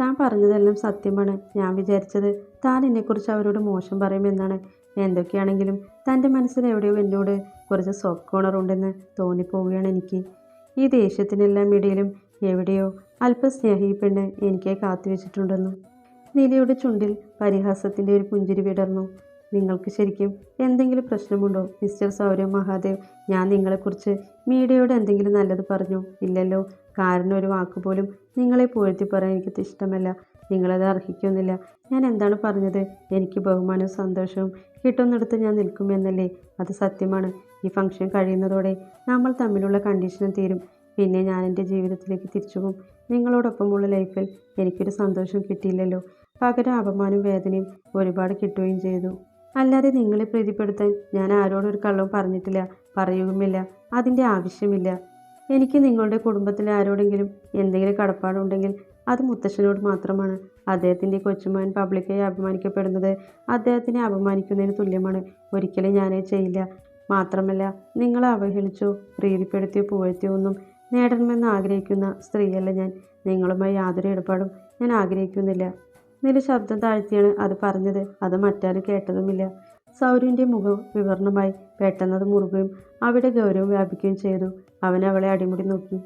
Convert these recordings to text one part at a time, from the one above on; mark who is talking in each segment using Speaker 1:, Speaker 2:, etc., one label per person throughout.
Speaker 1: താൻ പറഞ്ഞതെല്ലാം സത്യമാണ്. ഞാൻ വിചാരിച്ചത് താൻ എന്നെക്കുറിച്ച് അവരോട് മോശം പറയുമെന്നാണ്. എന്തൊക്കെയാണെങ്കിലും തന്റെ മനസ്സിൽ എവിടെയോ എന്നോട് കുറച്ച് സോഫ്റ്റ് കോർണർ ഉണ്ടെന്ന് തോന്നിപ്പോവുകയാണ് എനിക്ക്. ഈ ദേഷ്യത്തിനെല്ലാം ഇടയിലും എവിടെയോ അല്പ സ്നേഹി പെണ്ണ് എനിക്ക് കാത്തുവെച്ചിട്ടുണ്ടെന്നു. നീലയുടെ ചുണ്ടിൽ പരിഹാസത്തിന്റെ ഒരു പുഞ്ചിരി വിടർന്നു. നിങ്ങൾക്ക് ശരിക്കും എന്തെങ്കിലും പ്രശ്നമുണ്ടോ മിസ്റ്റർ സൗരവ് മഹാദേവ്? ഞാൻ നിങ്ങളെക്കുറിച്ച് മീഡിയയോട് എന്തെങ്കിലും നല്ലത് പറഞ്ഞു? ഇല്ലല്ലോ. കാരണം ഒരു വാക്ക് പോലും നിങ്ങളെ പുകഴ്ത്തി പറയാൻ എനിക്ക് ഇഷ്ടമല്ല. നിങ്ങളത് അർഹിക്കുന്നില്ല. ഞാൻ എന്താണ് പറഞ്ഞത്? എനിക്ക് ബഹുമാനവും സന്തോഷവും കിട്ടുന്നിടത്ത് ഞാൻ നിൽക്കുമെന്നല്ലേ അത് സത്യമാണ്. ഈ ഫംഗ്ഷൻ കഴിയുന്നതോടെ നമ്മൾ തമ്മിലുള്ള കണ്ടീഷനും തീരും. പിന്നെ ഞാൻ എന്റെ ജീവിതത്തിലേക്ക് തിരിച്ചു പോകും നിങ്ങളോടൊപ്പമുള്ള ലൈഫിൽ എനിക്കൊരു സന്തോഷം കിട്ടിയില്ലല്ലോ. പകരം അപമാനവും വേദനയും ഒരുപാട് കിട്ടുകയും ചെയ്തു. അല്ലാതെ നിങ്ങളെ പ്രീതിപ്പെടുത്താൻ ഞാൻ ആരോടൊരു കള്ളവും പറഞ്ഞിട്ടില്ല. പറയുകയുമില്ല. അതിന്റെ ആവശ്യമില്ല. എനിക്ക് നിങ്ങളുടെ കുടുംബത്തിലെ ആരോടെങ്കിലും എന്തെങ്കിലും കടപ്പാടുണ്ടെങ്കിൽ അത് മുത്തശ്ശനോട് മാത്രമാണ്. അദ്ദേഹത്തിന്റെ കൊച്ചുമാൻ പബ്ലിക്കായി അപമാനിക്കപ്പെടുന്നത് അദ്ദേഹത്തിനെ അപമാനിക്കുന്നതിന് തുല്യമാണ്. ഒരിക്കലും ഞാനത് ചെയ്യില്ല. മാത്രമല്ല നിങ്ങളെ അവഹേളിച്ചോ പ്രീതിപ്പെടുത്തിയോ പുകഴ്ത്തിയോ ഒന്നും നേടണമെന്ന് ആഗ്രഹിക്കുന്ന സ്ത്രീയല്ല ഞാൻ. നിങ്ങളുമായി യാതൊരു ഇടപാടും ഞാൻ ആഗ്രഹിക്കുന്നില്ല. നില ശബ്ദം താഴ്ത്തിയാണ് അത് പറഞ്ഞത്. അത് മറ്റാരും കേട്ടതുമില്ല. സൗര്യന്റെ മുഖം വിവരണമായി പെട്ടെന്നത് മുറുകയും അവിടെ ഗൗരവം വ്യാപിക്കുകയും ചെയ്തു. അവൻ അവളെ അടിമുടി നോക്കി.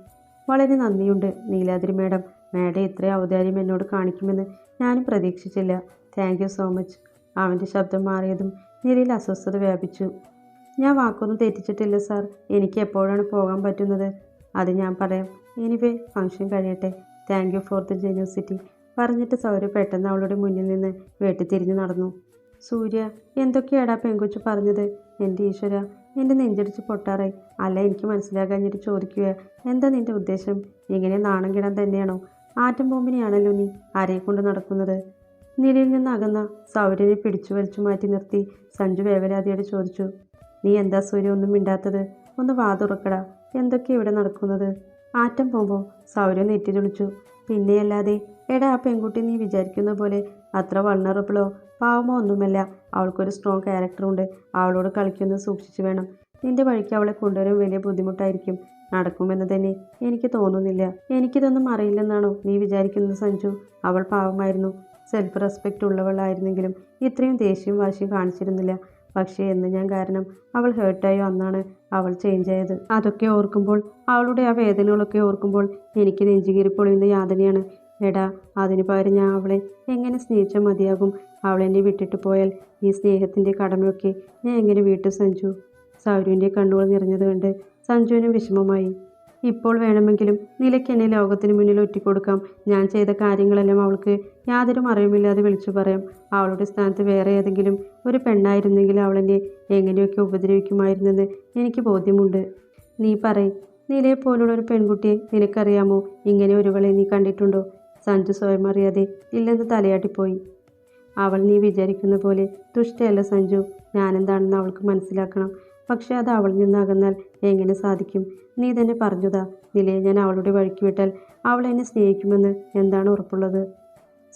Speaker 1: വളരെ നന്ദിയുണ്ട് നീലാദ്രി മാഡം. മാഡം ഇത്രയും ഔദാര്യം എന്നോട് കാണിക്കുമെന്ന് ഞാനും പ്രതീക്ഷിച്ചില്ല. താങ്ക് യു സോ മച്ച് അവന്റെ ശബ്ദം മാറിയതും നിലയിൽ അസ്വസ്ഥത വ്യാപിച്ചു. ഞാൻ വാക്കൊന്നും തെറ്റിച്ചിട്ടില്ല സാർ എനിക്ക് എപ്പോഴാണ് പോകാൻ പറ്റുന്നത്? അത് ഞാൻ പറയാം. എനിവേ ഫംഗ്ഷൻ കഴിയട്ടെ. Thank you for the genuinity പറഞ്ഞിട്ട് സൗരവ് പെട്ടെന്ന് അവളുടെ മുന്നിൽ നിന്ന് വെട്ടിത്തിരിഞ്ഞു നടന്നു. സൂര്യ എന്തൊക്കെയാടാ പെങ്കൊച്ചു പറഞ്ഞത്? എന്റെ ഈശ്വര എന്റെ നെഞ്ചടിച്ച് പൊട്ടാറായി. അല്ല എനിക്ക് മനസ്സിലാകാഞ്ഞിട്ട് ചോദിക്കുക എന്താ നിന്റെ ഉദ്ദേശം? ഇങ്ങനെ നാണം കിടാൻ തന്നെയാണോ? ആറ്റം ബോംബിനെയാണല്ലോ നീ ആരെ കൊണ്ട് നടക്കുന്നത്? നിലയിൽ നിന്ന് അകന്ന സൗര്യനെ പിടിച്ചു വലിച്ചു മാറ്റി നിർത്തി സഞ്ജു വേവരാതിയോട് ചോദിച്ചു നീ എന്താ സൂര്യ ഒന്നും മിണ്ടാത്തത്? ഒന്ന് വാതുറക്കടാ എന്തൊക്കെ ഇവിടെ നടക്കുന്നത്? ആറ്റം പോകുമ്പോൾ സൗര്യ നെറ്റിതൊളിച്ചു പിന്നെയല്ലാതെ എടാ ആ പെൺകുട്ടി നീ വിചാരിക്കുന്ന പോലെ അത്ര വൾണറബിളോ പാവമോ ഒന്നുമല്ല. അവൾക്കൊരു സ്ട്രോങ് ക്യാരക്ടറുണ്ട് അവളോട് കളിക്കുന്നത് സൂക്ഷിച്ചു വേണം. നിന്റെ വഴിക്ക് അവളെ കൊണ്ടുവരാൻ വലിയ ബുദ്ധിമുട്ടായിരിക്കും. നടക്കുമെന്ന് തന്നെ എനിക്ക് തോന്നുന്നില്ല. എനിക്കിതൊന്നും അറിയില്ലെന്നാണോ നീ വിചാരിക്കുന്നത് സഞ്ജു? അവൾ പാവമായിരുന്നു. സെൽഫ് റെസ്പെക്റ്റ് ഉള്ളവളായിരുന്നെങ്കിലും ഇത്രയും ദേഷ്യവും വാശിയും കാണിച്ചിരുന്നില്ല. പക്ഷേ എന്ന് ഞാൻ കാരണം അവൾ ഹേർട്ടായോ അന്നാണ് അവൾ ചേഞ്ച് ആയത്. അതൊക്കെ ഓർക്കുമ്പോൾ അവളുടെ ആ വേദനകളൊക്കെ ഓർക്കുമ്പോൾ എനിക്ക് നെഞ്ചുകീറിപ്പൊളിയുന്ന യാതനയാണ്. എടാ അതിനു പകരം ഞാൻ അവളെ എങ്ങനെ സ്നേഹിച്ചാൽ മതിയാകും? അവളെന്നെ വിട്ടിട്ട് പോയാൽ ഈ സ്നേഹത്തിന്റെ കടമയൊക്കെ ഞാൻ എങ്ങനെ വീട്ടു സഞ്ജു? സൗരുവിന്റെ കണ്ണുകൾ നിറഞ്ഞത് കണ്ട് സഞ്ജുവിനും വിഷമമായി. ഇപ്പോൾ വേണമെങ്കിലും നിലയ്ക്ക് എന്നെ ലോകത്തിന് മുന്നിൽ ഒറ്റിക്കൊടുക്കാം. ഞാൻ ചെയ്ത കാര്യങ്ങളെല്ലാം അവൾക്ക് യാതൊരു മറിവുമില്ലാതെ വിളിച്ചു പറയാം. അവളുടെ സ്ഥാനത്ത് വേറെ ഏതെങ്കിലും ഒരു പെണ്ണായിരുന്നെങ്കിൽ അവളെന്നെ എങ്ങനെയൊക്കെ ഉപദ്രവിക്കുമായിരുന്നെന്ന് എനിക്ക് ബോധ്യമുണ്ട്. നീ പറയ് നിലയെ ഒരു പെൺകുട്ടിയെ നിനക്കറിയാമോ? ഇങ്ങനെ ഒരുവളെ നീ കണ്ടിട്ടുണ്ടോ? സഞ്ജു സ്വയം അറിയാതെ ഇല്ലെന്ന് തലയാട്ടിപ്പോയി. അവൾ നീ വിചാരിക്കുന്ന പോലെ ദുഷ്ടയല്ല സഞ്ജു. ഞാനെന്താണെന്ന് അവൾക്ക് മനസ്സിലാക്കണം. പക്ഷെ അത് അവളിൽ നിന്ന് എങ്ങനെ സാധിക്കും? നീ തന്നെ പറഞ്ഞതാ നിലയെ ഞാൻ അവളുടെ വഴിക്ക് വിട്ടാൽ അവൾ എന്നെ സ്നേഹിക്കുമെന്ന് എന്താണ് ഉറപ്പുള്ളത്?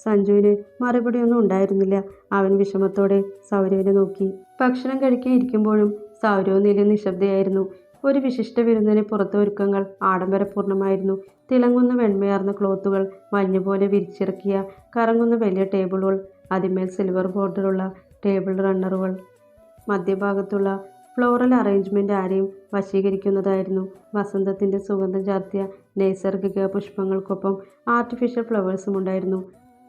Speaker 1: സഞ്ജുവിന് മറുപടിയൊന്നും ഉണ്ടായിരുന്നില്ല. അവൻ വിഷമത്തോടെ സൗരവിനെ നോക്കി. ഭക്ഷണം കഴിക്കാൻ ഇരിക്കുമ്പോഴും സൗരവ് നില നിശബ്ദയായിരുന്നു. ഒരു വിശിഷ്ട വിരുന്നിന് പുറത്തെ ഒരുക്കങ്ങൾ ആഡംബരപൂർണമായിരുന്നു തിളങ്ങുന്ന വെണ്മയാർന്ന ക്ലോത്തുകൾ മഞ്ഞുപോലെ വിരിച്ചിറക്കിയ കറങ്ങുന്ന വലിയ ടേബിളുകൾ അതിന്മേൽ സിൽവർ ബോർഡറുള്ള ടേബിൾ റണ്ണറുകൾ മധ്യഭാഗത്തുള്ള ഫ്ലോറൽ അറേഞ്ച്മെന്റ് ആരെയും വശീകരിക്കുന്നതായിരുന്നു. വസന്തത്തിന്റെ സുഗന്ധം ചാർത്തിയ നൈസർഗിക പുഷ്പങ്ങൾക്കൊപ്പം ആർട്ടിഫിഷ്യൽ ഫ്ലവേഴ്സും ഉണ്ടായിരുന്നു.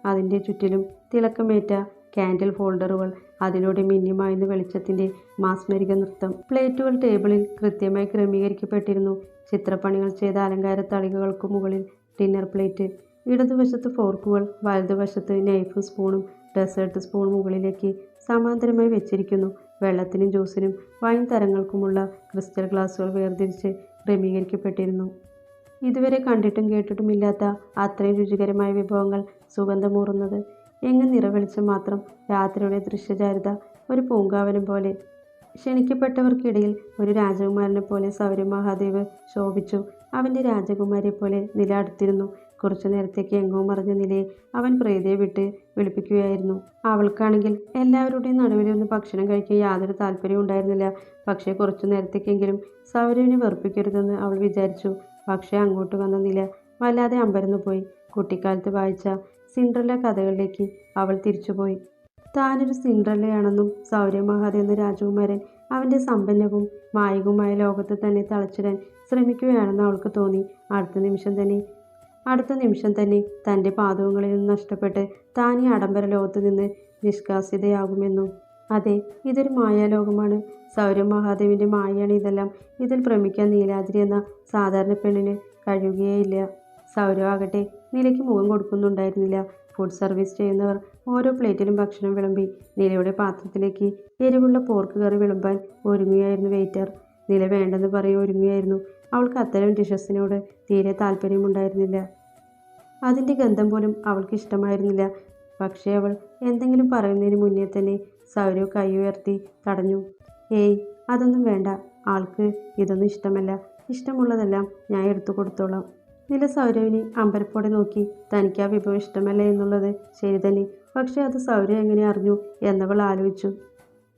Speaker 1: അതിന്റെ ചുറ്റിലും തിളക്കമേറ്റ കാൻഡിൽ ഹോൾഡറുകൾ അതിലൂടെ മിന്നിമായുന്ന വെളിച്ചത്തിന്റെ മാസ്മരിക നൃത്തം. പ്ലേറ്റുകൾ ടേബിളിൽ കൃത്യമായി ക്രമീകരിക്കപ്പെട്ടിരുന്നു. ചിത്രപ്പണികൾ ചെയ്ത അലങ്കാര തളികകൾക്ക് മുകളിൽ ഡിന്നർ പ്ലേറ്റ് ഇടതുവശത്ത് ഫോർക്കുകൾ വലതുവശത്ത് നൈഫും സ്പൂണും ഡെസേർട്ട് സ്പൂൺ മുകളിലേക്ക് സമാന്തരമായി വെച്ചിരിക്കുന്നു. വെള്ളത്തിനും ജ്യൂസിനും വൈൻ തരങ്ങൾക്കുമുള്ള ക്രിസ്റ്റൽ ഗ്ലാസുകൾ വേർതിരിച്ച് ക്രമീകരിക്കപ്പെട്ടിരുന്നു. ഇതുവരെ കണ്ടിട്ടും കേട്ടിട്ടുമില്ലാത്ത അത്രയും രുചികരമായ വിഭവങ്ങൾ സുഗന്ധമൂറുന്നത് എങ്ങും നിറവെളിച്ചം മാത്രം രാത്രിയുടെ ദൃശ്യചാരുത ഒരു പൂങ്കാവനം പോലെ. ക്ഷണിക്കപ്പെട്ടവർക്കിടയിൽ ഒരു രാജകുമാരനെ പോലെ സൗരമഹാദേവ് ശോഭിച്ചു. അവന്റെ രാജകുമാരിയെ പോലെ നില അടുത്തിരുന്നു കുറച്ചു നേരത്തേക്ക് എങ്ങോ മറിഞ്ഞ നിലയെ അവൻ പ്രീതിയെ വിട്ട് വിളിപ്പിക്കുകയായിരുന്നു. അവൾക്കാണെങ്കിൽ എല്ലാവരുടെയും നടുവിലൊന്ന് ഭക്ഷണം കഴിക്കാൻ യാതൊരു താല്പര്യവും ഉണ്ടായിരുന്നില്ല. പക്ഷേ കുറച്ചു നേരത്തേക്കെങ്കിലും സൗരവിനെ വെറുപ്പിക്കരുതെന്ന് അവൾ വിചാരിച്ചു. പക്ഷേ അങ്ങോട്ട് വന്ന നില വല്ലാതെ അമ്പരന്നു പോയി കുട്ടിക്കാലത്ത് വായിച്ച സിൻഡ്രല്ല കഥകളിലേക്ക് അവൾ തിരിച്ചുപോയി. താനൊരു സിൻഡ്രല്ലയാണെന്നും സൗര്യമഹാദ എന്ന രാജകുമാരൻ അവന്റെ സമ്പന്നവും മായികവുമായ ലോകത്തെ തന്നെ തളച്ചിടാൻ ശ്രമിക്കുകയാണെന്ന് അവൾക്ക് തോന്നി. അടുത്ത നിമിഷം തന്നെ അടുത്ത നിമിഷം തന്നെ തന്റെ പാദവങ്ങളിൽ നിന്ന് നഷ്ടപ്പെട്ട് താൻ ഈ ആഡംബര ലോകത്ത് നിന്ന് നിഷ്കാസിതയാകുമെന്നും. അതെ ഇതൊരു മായാലോകമാണ്. സൗരവ് മഹാദേവിന്റെ മായയാണ് ഇതെല്ലാം. ഇതിൽ ഭ്രമിക്കാൻ നീലാദ്രി എന്ന സാധാരണ പെണ്ണിന് കഴിയുകയേയില്ല സൗരവ് ആകട്ടെ നിലയ്ക്ക് മുഖം കൊടുക്കുന്നുണ്ടായിരുന്നില്ല. ഫുഡ് സർവീസ് ചെയ്യുന്നവർ ഓരോ പ്ലേറ്റിലും ഭക്ഷണം വിളമ്പി നിലയുടെ പാത്രത്തിലേക്ക് എരിവുള്ള പോർക്ക് കറി വിളമ്പാൻ ഒരുങ്ങുകയായിരുന്നു വെയിറ്റർ നില വേണ്ടെന്ന് പറയും ഒരുങ്ങുകയായിരുന്നു. അവൾക്ക് അത്തരം ഡിഷസിനോട് തീരെ താല്പര്യമുണ്ടായിരുന്നില്ല. അതിന്റെ ഗന്ധം പോലും അവൾക്ക് ഇഷ്ടമായിരുന്നില്ല. പക്ഷേ അവൾ എന്തെങ്കിലും പറയുന്നതിന് മുന്നേ തന്നെ സൗരവ് കൈ ഉയർത്തി തടഞ്ഞു. ഏയ് അതൊന്നും വേണ്ട. ആൾക്ക് ഇതൊന്നും ഇഷ്ടമല്ല. ഇഷ്ടമുള്ളതെല്ലാം ഞാൻ എടുത്തു കൊടുത്തോളാം. നില സൗരവിനെ അമ്പരപ്പോടെ നോക്കി തനിക്ക് ആ വിഭവം ഇഷ്ടമല്ല എന്നുള്ളത്? ശരി തന്നെ. പക്ഷേ അത് സൗരവ് എങ്ങനെ അറിഞ്ഞു? എന്നവൾ ആലോചിച്ചു.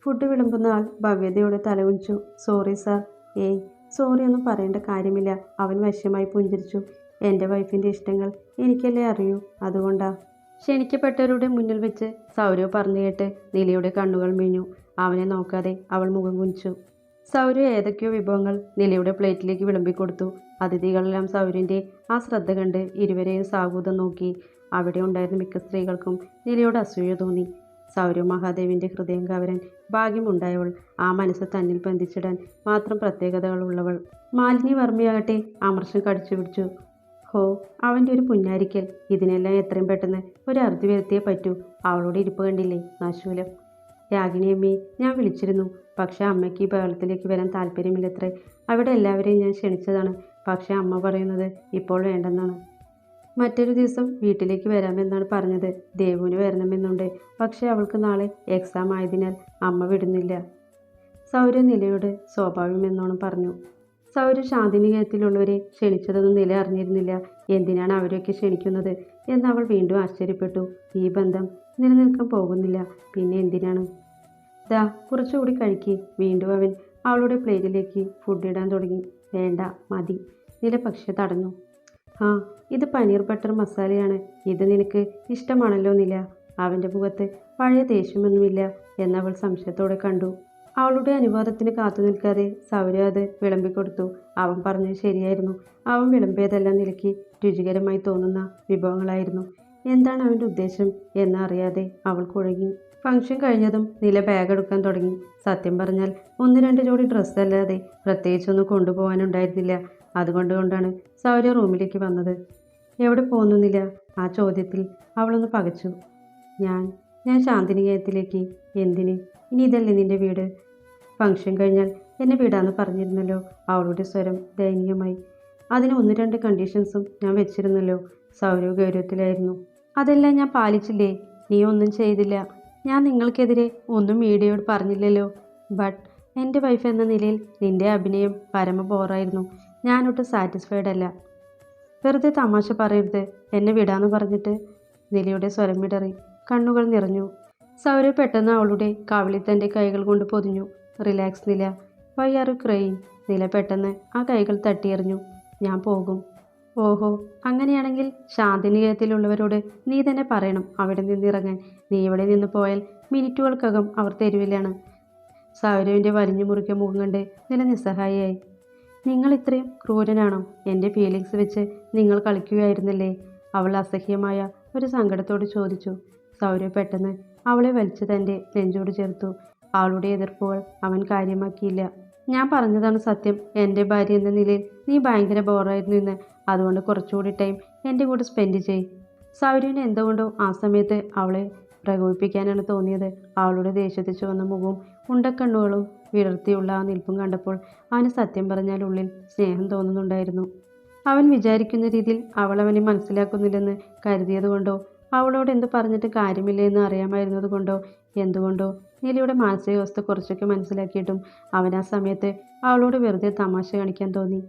Speaker 1: ഫുഡ് വിളമ്പുന്ന ആൾ ഭവ്യതയോടെ തലകുനിച്ചു സോറി സാർ. ഏയ് സോറി ഒന്നും പറയേണ്ട കാര്യമില്ല. അവൻ വശ്യമായി പുഞ്ചിരിച്ചു. എന്റെ വൈഫിന്റെ ഇഷ്ടങ്ങൾ എനിക്കല്ലേ അറിയൂ? അതുകൊണ്ടാ. ക്ഷണിക്കപ്പെട്ടവരുടെ മുന്നിൽ വെച്ച് സൗരവ് പറഞ്ഞു കേട്ട് നിലയുടെ കണ്ണുകൾ മിഞ്ഞു അവനെ നോക്കാതെ അവൾ മുഖം കുനിച്ചു. സൗരവ് ഏതൊക്കെയോ വിഭവങ്ങൾ നിലയുടെ പ്ലേറ്റിലേക്ക് വിളമ്പിക്കൊടുത്തു. അതിഥികളെല്ലാം സൗരവിന്റെ ആ ശ്രദ്ധ കണ്ട് ഇരുവരെയും സാഹൂതം നോക്കി. അവിടെ ഉണ്ടായിരുന്ന മിക്ക സ്ത്രീകൾക്കും നിലയോട് അസൂയ തോന്നി. സൗരവ് മഹാദേവിന്റെ ഹൃദയം കവരൻ ഭാഗ്യമുണ്ടായവൾ ആ മനസ്സ് തന്നിൽ ബന്ധിച്ചിടാൻ മാത്രം പ്രത്യേകതകളുള്ളവൾ മാലിനി വർമ്മയാകട്ടെ അമർഷം കടിച്ചു പിടിച്ചു. ഹോ അവന്റെ ഒരു പുന്നാരിക്കൽ. ഇതിനെല്ലാം എത്രയും പെട്ടെന്ന് ഒരു അറുതി വരുത്തിയേ പറ്റൂ. അവളോട് ഇരിപ്പ് കണ്ടില്ലേ നാശൂലം. രാഗിണി അമ്മയെ ഞാൻ വിളിച്ചിരുന്നു. പക്ഷേ അമ്മയ്ക്ക് ഈ ബഹളത്തിലേക്ക് വരാൻ താല്പര്യമില്ലത്രേ. അവിടെ എല്ലാവരെയും ഞാൻ ക്ഷണിച്ചതാണ്. പക്ഷേ അമ്മ പറയുന്നത് ഇപ്പോൾ വേണ്ടെന്നാണ്. മറ്റൊരു ദിവസം വീട്ടിലേക്ക് വരാമെന്നാണ് പറഞ്ഞത്. ദേവുവിന് വരണമെന്നുണ്ട്. പക്ഷേ അവൾക്ക് നാളെ എക്സാം ആയതിനാൽ അമ്മ വിടുന്നില്ല. സൗര്യ നിലയോട് സ്വാഭാവികമെന്നോണം പറഞ്ഞു. സൗര്യ ശാന്തിനികേതത്തിലുള്ളവരെ ക്ഷണിച്ചതൊന്നും നില അറിഞ്ഞിരുന്നില്ല. എന്തിനാണ് അവരെയൊക്കെ ക്ഷണിക്കുന്നത്? എന്ന് അവൾ വീണ്ടും ആശ്ചര്യപ്പെട്ടു. ഈ ബന്ധം നിലനിൽക്കാൻ പോകുന്നില്ല. പിന്നെ എന്തിനാണ്? ദാ കുറച്ചുകൂടി കഴിക്കി. വീണ്ടും അവൻ അവളുടെ പ്ലേറ്റിലേക്ക് ഫുഡ് ഇടാൻ തുടങ്ങി. വേണ്ട മതി. നിലപക്ഷെ തടഞ്ഞു. ആ ഇത് പനീർ ബട്ടർ മസാലയാണ്. ഇത് നിനക്ക് ഇഷ്ടമാണല്ലോ നില. അവന്റെ മുഖത്ത് പഴയ ദേഷ്യമൊന്നുമില്ല എന്നവൾ സംശയത്തോടെ കണ്ടു. അവളുടെ അനുവാദത്തിന് കാത്തു നിൽക്കാതെ സൗര്യ അത് വിളമ്പിക്കൊടുത്തു അവൻ പറഞ്ഞത് ശരിയായിരുന്നു. അവൻ വിളമ്പിയതെല്ലാം നിലയ്ക്ക് രുചികരമായി തോന്നുന്ന വിഭവങ്ങളായിരുന്നു. എന്താണ് അവന്റെ ഉദ്ദേശം എന്നറിയാതെ അവൾ കുഴങ്ങി. ഫംഗ്ഷൻ കഴിഞ്ഞതും നില ബാഗ് എടുക്കാൻ തുടങ്ങി. സത്യം പറഞ്ഞാൽ ഒന്ന് രണ്ട് ജോഡി ഡ്രസ്സ് അല്ലാതെ പ്രത്യേകിച്ചൊന്നും കൊണ്ടുപോകാനുണ്ടായിരുന്നില്ല. അതുകൊണ്ട് കൊണ്ടാണ് സൗര്യ റൂമിലേക്ക് വന്നത്. എവിടെ പോകുന്നില്ല ആ ചോദ്യത്തിൽ അവളൊന്ന് പകച്ചു. ഞാൻ ഞാൻ ശാന്തിനികേയത്തിലേക്ക് എന്തിന്? ഇനി ഇതല്ലേ നിന്റെ വീട്? ഫംഗ്ഷൻ കഴിഞ്ഞാൽ എന്നെ വിടാന്ന് പറഞ്ഞിരുന്നല്ലോ അവളുടെ സ്വരം ദയനീയമായി. അതിന് ഒന്ന് രണ്ട് കണ്ടീഷൻസും ഞാൻ വെച്ചിരുന്നല്ലോ. സൗരവ് ഗൗരവത്തിലായിരുന്നു. അതെല്ലാം ഞാൻ പാലിച്ചില്ലേ? നീ ഒന്നും ചെയ്തില്ല. ഞാൻ നിങ്ങൾക്കെതിരെ ഒന്നും മീഡിയയോട് പറഞ്ഞില്ലല്ലോ. ബട്ട് എന്റെ വൈഫ് എന്ന നിലയിൽ നിന്റെ അഭിനയം പരമ ബോറായിരുന്നു ഞാനൊട്ടും സാറ്റിസ്ഫൈഡ് അല്ല. വെറുതെ തമാശ പറയരുത്. എന്നെ വിടാന്ന് പറഞ്ഞിട്ട് നിലയുടെ സ്വരം വിടറി. കണ്ണുകൾ നിറഞ്ഞു. സൗരവ് പെട്ടെന്ന് അവളുടെ കവിളിൽ തന്റെ കൈകൾ കൊണ്ട് പൊതിഞ്ഞു. റിലാക്സ് നില. വൈ ആർ യു ക്രൈൻ നില പെട്ടെന്ന് ആ കൈകൾ തട്ടിയെറിഞ്ഞു. ഞാൻ പോകും. ഓഹോ അങ്ങനെയാണെങ്കിൽ ശാന്തിനികേതത്തിലുള്ളവരോട് നീ തന്നെ പറയണം അവിടെ നിന്നിറങ്ങാൻ. നീ ഇവിടെ നിന്ന് പോയാൽ മിനിറ്റുകൾക്കകം അവർ തെരുവിലാണ് സൗരവിന്റെ വരിഞ്ഞു മുറുക്കിയ മുഖം കണ്ട് നില നിസ്സഹായിയായി. നിങ്ങൾ ഇത്രയും ക്രൂരനാണോ? എന്റെ ഫീലിങ്സ് വെച്ച് നിങ്ങൾ കളിക്കുകയായിരുന്നല്ലേ? അവൾ അസഹ്യമായ ഒരു സങ്കടത്തോട് ചോദിച്ചു. സൗരവ് പെട്ടെന്ന് അവളെ വലിച്ചു തന്റെ നെഞ്ചോട് ചേർത്തു. അവളുടെ എതിർപ്പുകൾ അവൻ കാര്യമാക്കിയില്ല. ഞാൻ പറഞ്ഞതാണ് സത്യം. എന്റെ ഭാര്യ എന്ന നിലയിൽ നീ ഭയങ്കര ബോറായിരുന്നു എന്ന് അതുകൊണ്ട് കുറച്ചുകൂടി ടൈം എന്റെ കൂടെ സ്പെൻഡ് ചെയ്. സൗരവിന് എന്തുകൊണ്ടോ ആ സമയത്ത് അവളെ പ്രകോപിപ്പിക്കാനാണ് തോന്നിയത്. അവളുടെ ദേഷ്യത്തിൽ ചുവന്ന മുഖവും ഉണ്ടക്കണ്ണുകളും വിടർത്തിയുള്ള ആ നിൽപ്പും കണ്ടപ്പോൾ അവന് സത്യം പറഞ്ഞാൽ ഉള്ളിൽ സ്നേഹം തോന്നുന്നുണ്ടായിരുന്നു. അവൻ വിചാരിക്കുന്ന രീതിയിൽ അവൾ അവനെ മനസ്സിലാക്കുന്നില്ലെന്ന് കരുതിയതുകൊണ്ടോ അവളോട് എന്ത് പറഞ്ഞിട്ട് കാര്യമില്ല എന്ന് അറിയാമായിരുന്നത് കൊണ്ടോ എന്തുകൊണ്ടോ നീലിയുടെ മാനസികാവസ്ഥ കുറച്ചൊക്കെ മനസ്സിലാക്കിയിട്ടും അവൻ ആ സമയത്ത് അവളോട് വെറുതെ തമാശ കാണിക്കാൻ തോന്നി.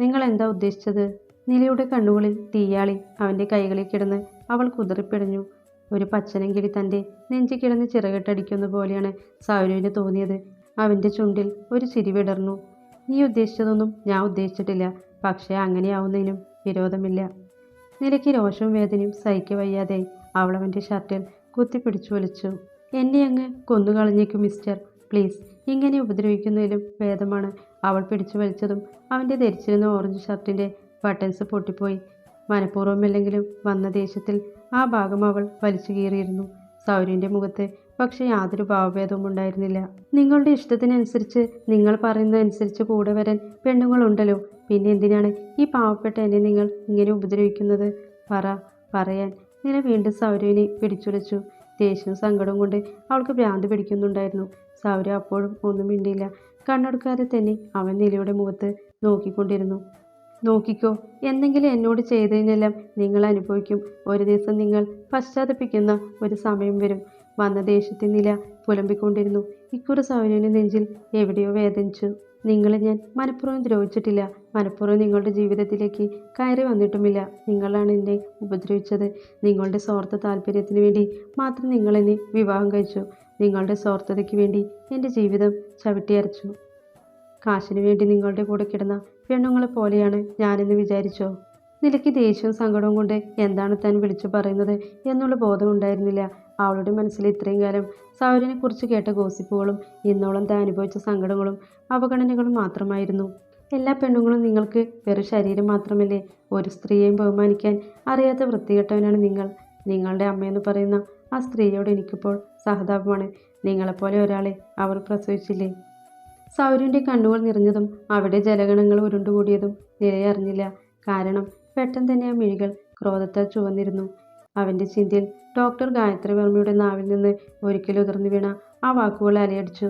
Speaker 1: നിങ്ങൾ എന്താ ഉദ്ദേശിച്ചത്? നിലയുടെ കണ്ണുകളിൽ തീയാളി അവന്റെ കൈകളിൽ കിടന്ന് അവൾ കുതിറിപ്പിടഞ്ഞു ഒരു പച്ചനങ്കിടി തന്റെ നെഞ്ചി കിടന്ന് ചിറകെട്ടടിക്കുന്ന പോലെയാണ് സൗരവിന് തോന്നിയത്. അവന്റെ ചുണ്ടിൽ ഒരു ചിരി വിടർന്നു. നീ ഉദ്ദേശിച്ചതൊന്നും ഞാൻ ഉദ്ദേശിച്ചിട്ടില്ല. പക്ഷേ അങ്ങനെയാവുന്നതിനും വിരോധമില്ല. നിലയ്ക്ക് രോഷവും വേദനയും സഹിക്ക വയ്യാതെ അവൾ അവന്റെ ഷർട്ടിൽ കുത്തിപ്പിടിച്ചു വലിച്ചു എന്നെ അങ്ങ് കൊന്നുകളഞ്ഞേക്കും മിസ്റ്റർ. പ്ലീസ് ഇങ്ങനെ ഉപദ്രവിക്കുന്നതിലും ഭേദമാണ്. അവൾ പിടിച്ചു വലിച്ചതും അവന്റെ ധരിച്ചിരുന്ന ഓറഞ്ച് ഷർട്ടിന്റെ ബട്ടൺസ് പൊട്ടിപ്പോയി. മനഃപൂർവമല്ലെങ്കിലും വന്ന ദേശത്തിൽ ആ ഭാഗം അവൾ വലിച്ചു കീറിയിരുന്നു. സൗര്യന്റെ മുഖത്ത് പക്ഷേ യാതൊരു ഭാവഭേദവും ഉണ്ടായിരുന്നില്ല. നിങ്ങളുടെ ഇഷ്ടത്തിനനുസരിച്ച് നിങ്ങൾ പറയുന്നതനുസരിച്ച് കൂടെ വരാൻ പെണ്ണുങ്ങളുണ്ടല്ലോ. പിന്നെ എന്തിനാണ് ഈ പാവപ്പെട്ട എന്നെ നിങ്ങൾ ഇങ്ങനെ ഉപദ്രവിക്കുന്നത്? പറ പറയാൻ. നില വീണ്ടും സൗരവിനെ പിടിച്ചുലച്ചു. ദേഷ്യവും സങ്കടവും കൊണ്ട് അവൾക്ക് ഭ്രാന്ത് പിടിക്കുന്നുണ്ടായിരുന്നു. സൗര അപ്പോഴും ഒന്നും മിണ്ടിയില്ല. കണ്ണെടുക്കാതെ തന്നെ അവൻ നിലയുടെ മുഖത്ത് നോക്കിക്കൊണ്ടിരുന്നു. നോക്കിക്കോ എന്തെങ്കിലും എന്നോട് ചെയ്തതിനെല്ലാം നിങ്ങൾ അനുഭവിക്കും. ഒരു ദിവസം നിങ്ങൾ പശ്ചാത്തപിക്കുന്ന ഒരു സമയം വരും. വന്ന ദേഷ്യത്തെ നില പുലമ്പിക്കൊണ്ടിരുന്നു. ഇക്കുറി സൗര്യന് നെഞ്ചിൽ എവിടെയോ വേദനിച്ചു. നിങ്ങളെ ഞാൻ മനഃപൂർവം ദ്രോഹിച്ചിട്ടില്ല. മനഃപൂർവം നിങ്ങളുടെ ജീവിതത്തിലേക്ക് കയറി വന്നിട്ടുമില്ല. നിങ്ങളാണ് എന്നെ ഉപദ്രവിച്ചത്. നിങ്ങളുടെ സ്വാർത്ഥ താല്പര്യത്തിന് വേണ്ടി മാത്രം നിങ്ങളെന്നെ വിവാഹം കഴിച്ചു. നിങ്ങളുടെ സ്വാർത്ഥതയ്ക്ക് വേണ്ടി എന്റെ ജീവിതം ചവിട്ടിയരച്ചു. കാശിനു വേണ്ടി നിങ്ങളുടെ കൂടെ കിടന്ന പെണ്ണുങ്ങളെ പോലെയാണ് ഞാനെന്ന് വിചാരിച്ചോ? നിലയ്ക്ക് ദേഷ്യവും സങ്കടവും കൊണ്ട് എന്താണ് താൻ വിളിച്ചു പറയുന്നത് എന്നുള്ള ബോധം ഉണ്ടായിരുന്നില്ല. അവളുടെ മനസ്സിൽ ഇത്രയും കാലം സൗര്യനെക്കുറിച്ച് കേട്ട ഗോസിപ്പുകളും ഇന്നോളം താൻ അനുഭവിച്ച സങ്കടങ്ങളും അവഗണനകളും മാത്രമായിരുന്നു. എല്ലാ പെണ്ണുങ്ങളും നിങ്ങൾക്ക് വെറും ശരീരം മാത്രമല്ലേ? ഒരു സ്ത്രീയെയും ബഹുമാനിക്കാൻ അറിയാത്ത വൃത്തികെട്ടവനാണ് നിങ്ങൾ. നിങ്ങളുടെ അമ്മയെന്ന് പറയുന്ന ആ സ്ത്രീയോട് എനിക്കിപ്പോൾ സഹതാപമാണ്. നിങ്ങളെപ്പോലെ ഒരാളെ അവർ പ്രസവിച്ചില്ലേ? സൗര്യന്റെ കണ്ണുകൾ നിറഞ്ഞതും അവിടെ ജലഗണങ്ങൾ ഉരുണ്ടുകൂടിയതും നിലയറിഞ്ഞില്ല കാരണം പെട്ടെന്ന് തന്നെ ആ മിഴികൾ ക്രോധത്താൽ ചുവന്നിരുന്നു. അവന്റെ ചിന്തയിൽ ഡോക്ടർ ഗായത്രി വർമ്മയുടെ നാവിൽ നിന്ന് ഒരിക്കലും ഉതിർന്നു വീണ ആ വാക്കുകൾ അലയടിച്ചു.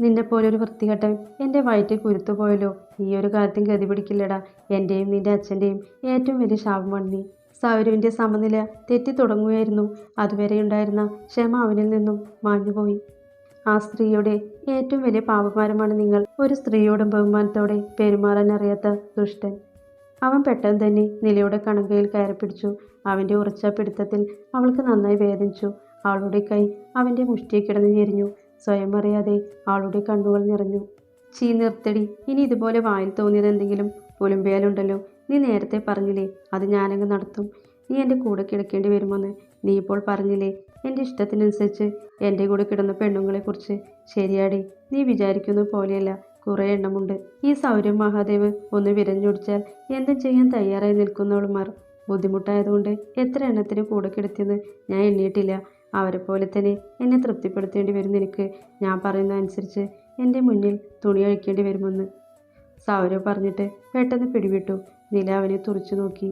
Speaker 1: നിന്നെപ്പോലെ ഒരു വൃത്തികെട്ടൻ എന്റെ വയറ്റിൽ കുരുത്തു പോയല്ലോ നീ ഒരു കാലത്തും ഗതി പിടിക്കില്ലടാ. എന്റെയും നിന്റെ അച്ഛന്റെയും ഏറ്റവും വലിയ ശാപമാണ് നീ. സൗരവിന്റെ സമനില തെറ്റി തുടങ്ങുകയായിരുന്നു. അതുവരെ ഉണ്ടായിരുന്ന ക്ഷമ അവനിൽ നിന്നും മാഞ്ഞുപോയി. ആ സ്ത്രീയുടെ ഏറ്റവും വലിയ പാപഭാരമാണ് നിങ്ങൾ. ഒരു സ്ത്രീയോടും ബഹുമാനത്തോടെ പെരുമാറാൻ അറിയാത്ത ദുഷ്ടൻ. അവൻ പെട്ടെന്ന് തന്നെ നിലയുടെ കണങ്കയിൽ കയറി പിടിച്ചു. അവന്റെ ഉറച്ച പിടുത്തത്തിൽ അവൾക്ക് നന്നായി വേദനിച്ചു. അവളുടെ കൈ അവന്റെ മുഷ്ടിയെ കിടന്ന് ഞെരിഞ്ഞു. സ്വയം അറിയാതെ അവളുടെ കണ്ണുകൾ നിറഞ്ഞു. ചീ നിർത്തടി. ഇനി ഇതുപോലെ വായിൽ തോന്നിയത് എന്തെങ്കിലും പുലുമ്പയാലുണ്ടല്ലോ. നീ നേരത്തെ പറഞ്ഞില്ലേ അത് ഞാനങ്ങ് നടത്തും. നീ എന്റെ കൂടെ കിടക്കേണ്ടി വരുമെന്ന് നീ ഇപ്പോൾ പറഞ്ഞില്ലേ എന്റെ ഇഷ്ടത്തിനനുസരിച്ച് എന്റെ കൂടെ കിടന്ന പെണ്ണുങ്ങളെക്കുറിച്ച്. ശരിയാടി നീ വിചാരിക്കുന്ന പോലെയല്ല കുറേ എണ്ണമുണ്ട്. ഈ സൗരം മഹാദേവ് ഒന്ന് വിരഞ്ഞൊടിച്ചാൽ എന്തും ചെയ്യാൻ തയ്യാറായി നിൽക്കുന്നവളുമാർ ബുദ്ധിമുട്ടായതുകൊണ്ട് എത്ര എണ്ണത്തിന് കൂടെ കിടത്തിയെന്ന് ഞാൻ എണ്ണിയിട്ടില്ല. അവരെ പോലെ തന്നെ എന്നെ തൃപ്തിപ്പെടുത്തേണ്ടി വരും നിനക്ക്. ഞാൻ പറയുന്ന അനുസരിച്ച് എന്റെ മുന്നിൽ തുണി അഴിക്കേണ്ടി വരുമെന്ന്. സൗരവ് പറഞ്ഞിട്ട് പെട്ടെന്ന് പിടിവിട്ടു. നില തുറിച്ചു തുറച്ചു നോക്കി.